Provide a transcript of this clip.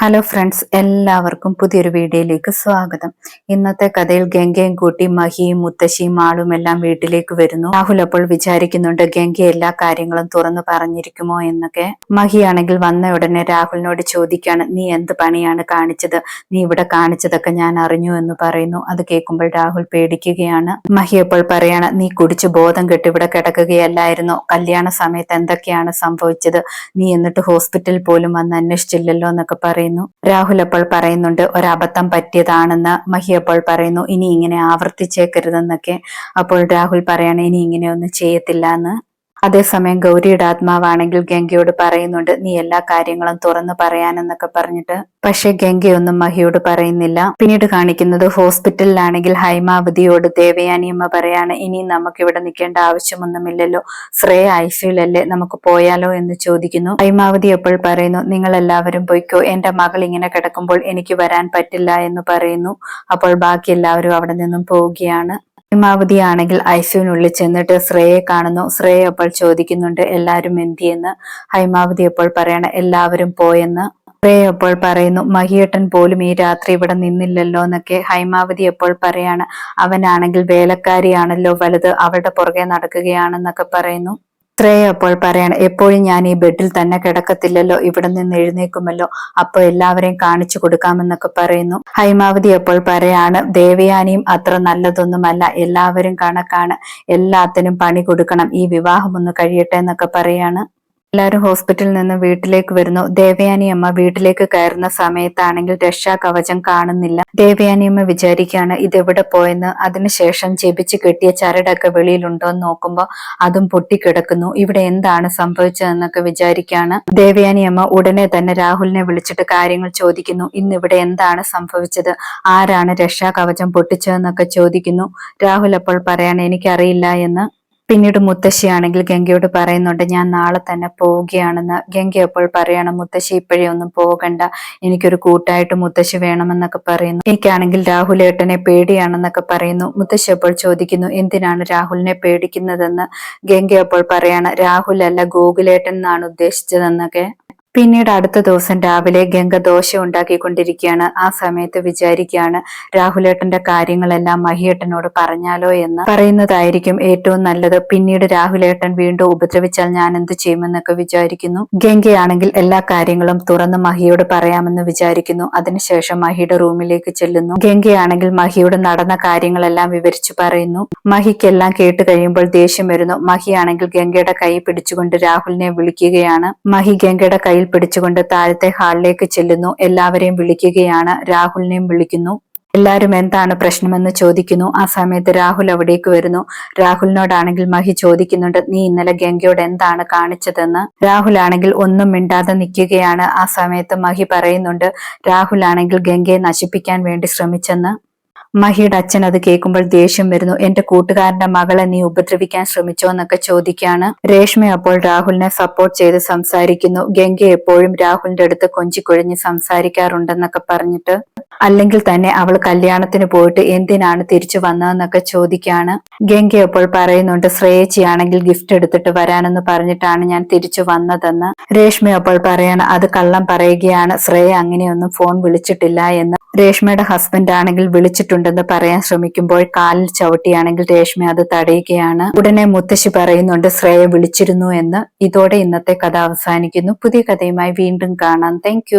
Hello friends എല്ലാവർക്കും പുതിയൊരു വീഡിയോയിലേക്ക് സ്വാഗതം. ഇന്നത്തെ കഥയിൽ ഗംഗയും കൂട്ടി മഹിയും മുത്തശ്ശിയും ആളും എല്ലാം വീട്ടിലേക്ക് വരുന്നു. രാഹുൽ അപ്പോൾ വിചാരിക്കുന്നുണ്ട് ഗംഗ എല്ലാ കാര്യങ്ങളും തുറന്നു പറഞ്ഞിരിക്കുമോ എന്നൊക്കെ. മഹിയാണെങ്കിൽ വന്ന ഉടനെ രാഹുലിനോട് ചോദിക്കാണ് നീ എന്ത് പണിയാണ് കാണിച്ചത്? നീ ഇവിടെ കാണിച്ചതൊക്കെ ഞാൻ അറിഞ്ഞു എന്ന് പറയുന്നു. അത് കേൾക്കുമ്പോൾ രാഹുൽ പേടിക്കുകയാണ്. മഹി അപ്പോൾ പറയാണ് നീ കുടിച്ച് ബോധം കെട്ട് ഇവിടെ കിടക്കുകയല്ലായിരുന്നു? കല്യാണ സമയത്ത് എന്തൊക്കെയാണ് സംഭവിച്ചത്? നീ എന്നിട്ട് ഹോസ്പിറ്റലിൽ പോലും വന്ന് അന്വേഷിച്ചില്ലല്ലോ എന്നൊക്കെ പറയുന്നു പറയുന്നു. രാഹുൽ അപ്പോൾ പറയുന്നുണ്ട് ഒരബദ്ധം പറ്റിയതാണെന്ന് മഹി അപ്പോൾ പറയുന്നു ഇനി ഇങ്ങനെ ആവർത്തിച്ചേക്കരുതെന്നൊക്കെ. അപ്പോൾ രാഹുൽ പറയാണ് ഇനി ഇങ്ങനെ ഒന്നും ചെയ്യത്തില്ല എന്ന് അതേസമയം ഗൗരിയുടെ ആത്മാവാണെങ്കിൽ ഗംഗയോട് പറയുന്നുണ്ട് നീ എല്ലാ കാര്യങ്ങളും തുറന്നു പറയാനെന്നൊക്കെ പറഞ്ഞിട്ട്. പക്ഷെ ഗംഗയൊന്നും മഹിയോട് പറയുന്നില്ല. പിന്നീട് കാണിക്കുന്നത് ഹോസ്പിറ്റലിലാണെങ്കിൽ ഹൈമാവതിയോട് ദേവയാനിയമ്മ പറയാണ് ഇനി നമുക്ക് ഇവിടെ നിൽക്കേണ്ട ആവശ്യമൊന്നുമില്ലല്ലോ. ശ്രേയ ഐസിയുലല്ലേ നമുക്ക് പോയാലോ എന്ന് ചോദിക്കുന്നു. ഹൈമാവതി എപ്പോൾ പറയുന്നു നിങ്ങൾ എല്ലാവരും പോയിക്കോ. എന്റെ മകൾ ഇങ്ങനെ കിടക്കുമ്പോൾ എനിക്ക് വരാൻ പറ്റില്ല എന്ന് പറയുന്നു. അപ്പോൾ ബാക്കി എല്ലാവരും അവിടെ നിന്നും പോവുകയാണ്. ഹിമാവതി ആണെങ്കിൽ ഐസിയുനുള്ളിൽ ചെന്നിട്ട് ശ്രേയെ കാണുന്നു. ശ്രേയ അപ്പോൾ ചോദിക്കുന്നുണ്ട് എല്ലാവരും എന്തിയെന്ന്? ഹൈമാവതി അപ്പോൾ പറയണ എല്ലാവരും പോയെന്ന്. ശ്രേയ അപ്പോൾ പറയുന്നു മഹിയേട്ടൻ പോലും ഈ രാത്രി ഇവിടെ നിന്നില്ലല്ലോ എന്നൊക്കെ ഹൈമാവതി എപ്പോൾ പറയാണ് അവനാണെങ്കിൽ വേലക്കാരിയാണല്ലോ വലുത് അവളുടെ പുറകെ നടക്കുകയാണെന്നൊക്കെ പറയുന്നു. ശ്രേയ അപ്പോൾ പറയണം എപ്പോഴും ഞാൻ ഈ ബെഡിൽ തന്നെ കിടക്കത്തില്ലല്ലോ ഇവിടെ നിന്ന് എഴുന്നേക്കുമല്ലോ അപ്പോൾ എല്ലാവരെയും കാണിച്ചു കൊടുക്കാമെന്നൊക്കെ പറയുന്നു. ഹൈമാവതി അപ്പോൾ പറയാണ് ദേവയാനിയും അത്ര നല്ലതൊന്നുമല്ല എല്ലാവരും കണക്കാണ് എല്ലാത്തിനും പണി കൊടുക്കണം ഈ വിവാഹം ഒന്ന് കഴിയട്ടെ എന്നൊക്കെ പറയാണ്. എല്ലാവരും ഹോസ്പിറ്റലിൽ നിന്ന് വീട്ടിലേക്ക് വരുന്നു. ദേവയാനി അമ്മ വീട്ടിലേക്ക് കയറുന്ന സമയത്താണെങ്കിൽ രക്ഷാ കവചം കാണുന്നില്ല. ദേവയാനി അമ്മ വിചാരിക്കുകയാണ് ഇതെവിടെ പോയെന്ന്? അതിനുശേഷം ജപിച്ച് കെട്ടിയ ചരടൊക്കെ വെളിയിലുണ്ടോ? എന്ന് നോക്കുമ്പോൾ അതും പൊട്ടിക്കിടക്കുന്നു. ഇവിടെ എന്താണ് സംഭവിച്ചതെന്നൊക്കെ വിചാരിക്കുകയാണ്. ദേവയാനി അമ്മ ഉടനെ തന്നെ രാഹുലിനെ വിളിച്ചിട്ട് കാര്യങ്ങൾ ചോദിക്കുന്നു. ഇന്ന് ഇവിടെ എന്താണ് സംഭവിച്ചത്? ആരാണ് രക്ഷാ കവചം പൊട്ടിച്ചതെന്നൊക്കെ ചോദിക്കുന്നു. രാഹുൽ അപ്പോൾ പറയാൻ എനിക്കറിയില്ല എന്ന്. പിന്നീട് മുത്തശ്ശിയാണെങ്കിൽ ഗംഗയോട് പറയുന്നുണ്ട് ഞാൻ നാളെ തന്നെ പോവുകയാണെന്ന്. ഗംഗ അപ്പോൾ പറയണം മുത്തശ്ശി ഇപ്പോഴേ ഒന്നും പോകണ്ട. എനിക്കൊരു കൂട്ടായിട്ട് മുത്തശ്ശി വേണമെന്നൊക്കെ പറയുന്നു. എനിക്കാണെങ്കിൽ രാഹുലേട്ടനെ പേടിയാണെന്നൊക്കെ പറയുന്നു. മുത്തശ്ശി അപ്പോൾ ചോദിക്കുന്നു എന്തിനാണ് രാഹുലിനെ പേടിക്കുന്നതെന്ന്? ഗംഗ അപ്പോൾ പറയാണ് രാഹുൽ അല്ല ഗോകുലേട്ടൻ എന്നാണ് ഉദ്ദേശിച്ചതെന്നൊക്കെ. പിന്നീട് അടുത്ത ദിവസം രാവിലെ ഗംഗ ദോശ ഉണ്ടാക്കിക്കൊണ്ടിരിക്കുകയാണ്. ആ സമയത്ത് വിചാരിക്കുകയാണ് രാഹുലേട്ടന്റെ കാര്യങ്ങളെല്ലാം മഹിയേട്ടനോട് പറഞ്ഞാലോ എന്ന്. പറയുന്നതായിരിക്കും ഏറ്റവും നല്ലത്. പിന്നീട് രാഹുലേട്ടൻ വീണ്ടും ഉപദ്രവിച്ചാൽ ഞാൻ എന്ത് ചെയ്യുമെന്നൊക്കെ വിചാരിക്കുന്നു. ഗംഗയാണെങ്കിൽ എല്ലാ കാര്യങ്ങളും തുറന്ന് മഹിയോട് പറയാമെന്ന് വിചാരിക്കുന്നു. അതിനുശേഷം മഹിയുടെ റൂമിലേക്ക് ചെല്ലുന്നു. ഗംഗയാണെങ്കിൽ മഹിയോട് നടന്ന കാര്യങ്ങളെല്ലാം വിവരിച്ചു പറയുന്നു. മഹിക്കെല്ലാം കേട്ട് കഴിയുമ്പോൾ ദേഷ്യം വരുന്നു. മഹിയാണെങ്കിൽ ഗംഗയുടെ കൈ പിടിച്ചുകൊണ്ട് രാഹുലിനെ വിളിക്കുകയാണ്. മഹി ഗംഗയുടെ കയ്യിൽ പിടിച്ചുകൊണ്ട് താഴത്തെ ഹാളിലേക്ക് ചെല്ലുന്നു. എല്ലാവരെയും വിളിക്കുകയാണ്. രാഹുലിനെയും വിളിക്കുന്നു. എല്ലാവരും എന്താണ് പ്രശ്നമെന്ന് ചോദിക്കുന്നു. ആ സമയത്ത് രാഹുൽ അവിടേക്ക് വരുന്നു. രാഹുലിനോടാണെങ്കിൽ മഹി ചോദിക്കുന്നുണ്ട് നീ ഇന്നലെ ഗംഗയോട് എന്താണ് കാണിച്ചതെന്ന്? രാഹുൽ ആണെങ്കിൽ ഒന്നും മിണ്ടാതെ നിൽക്കുകയാണ്. ആ സമയത്ത് മഹി പറയുന്നുണ്ട് രാഹുൽ ആണെങ്കിൽ ഗംഗയെ നശിപ്പിക്കാൻ വേണ്ടി ശ്രമിച്ചെന്ന്. മഹിയുടെ അച്ഛൻ അത് കേൾക്കുമ്പോൾ ദേഷ്യം വരുന്നു. എന്റെ കൂട്ടുകാരന്റെ മകളെ നീ ഉപദ്രവിക്കാൻ ശ്രമിച്ചോ എന്നൊക്കെ ചോദിക്കാണ് രേഷ്മ അപ്പോൾ രാഹുലിനെ സപ്പോർട്ട് ചെയ്ത് സംസാരിക്കുന്നു. ഗംഗ എപ്പോഴും രാഹുലിന്റെ അടുത്ത് കൊഞ്ചിക്കൊഴിഞ്ഞ് സംസാരിക്കാറുണ്ടെന്നൊക്കെ പറഞ്ഞിട്ട് അല്ലെങ്കിൽ തന്നെ അവൾ കല്യാണത്തിന് പോയിട്ട് എന്തിനാണ് തിരിച്ചു വന്നതെന്നൊക്കെ ചോദിക്കാണ്. ഗംഗ അപ്പോൾ പറയുന്നുണ്ട് ശ്രേയച്ചിയാണെങ്കിൽ ഗിഫ്റ്റ് എടുത്തിട്ട് വരാനെന്ന് പറഞ്ഞിട്ടാണ് ഞാൻ തിരിച്ചു വന്നതെന്ന്. രേഷ്മ അപ്പോൾ പറയാണ് അത് കള്ളം പറയുകയാണ്. ശ്രേയ അങ്ങനെയൊന്നും ഫോൺ വിളിച്ചിട്ടില്ല എന്ന്. രേഷ്മയുടെ ഹസ്ബൻഡ് ആണെങ്കിൽ വിളിച്ചിട്ടുണ്ടെന്ന് പറയാൻ ശ്രമിക്കുമ്പോൾ കാലിൽ ചവിട്ടിയാണെങ്കിൽ രേഷ്മ അത് തടയുകയാണ്. ഉടനെ മുത്തശ്ശി പറയുന്നുണ്ട് ശ്രേയ വിളിച്ചിരുന്നു എന്ന്. ഇതോടെ ഇന്നത്തെ കഥ അവസാനിക്കുന്നു. പുതിയ കഥയുമായി വീണ്ടും കാണാം. താങ്ക്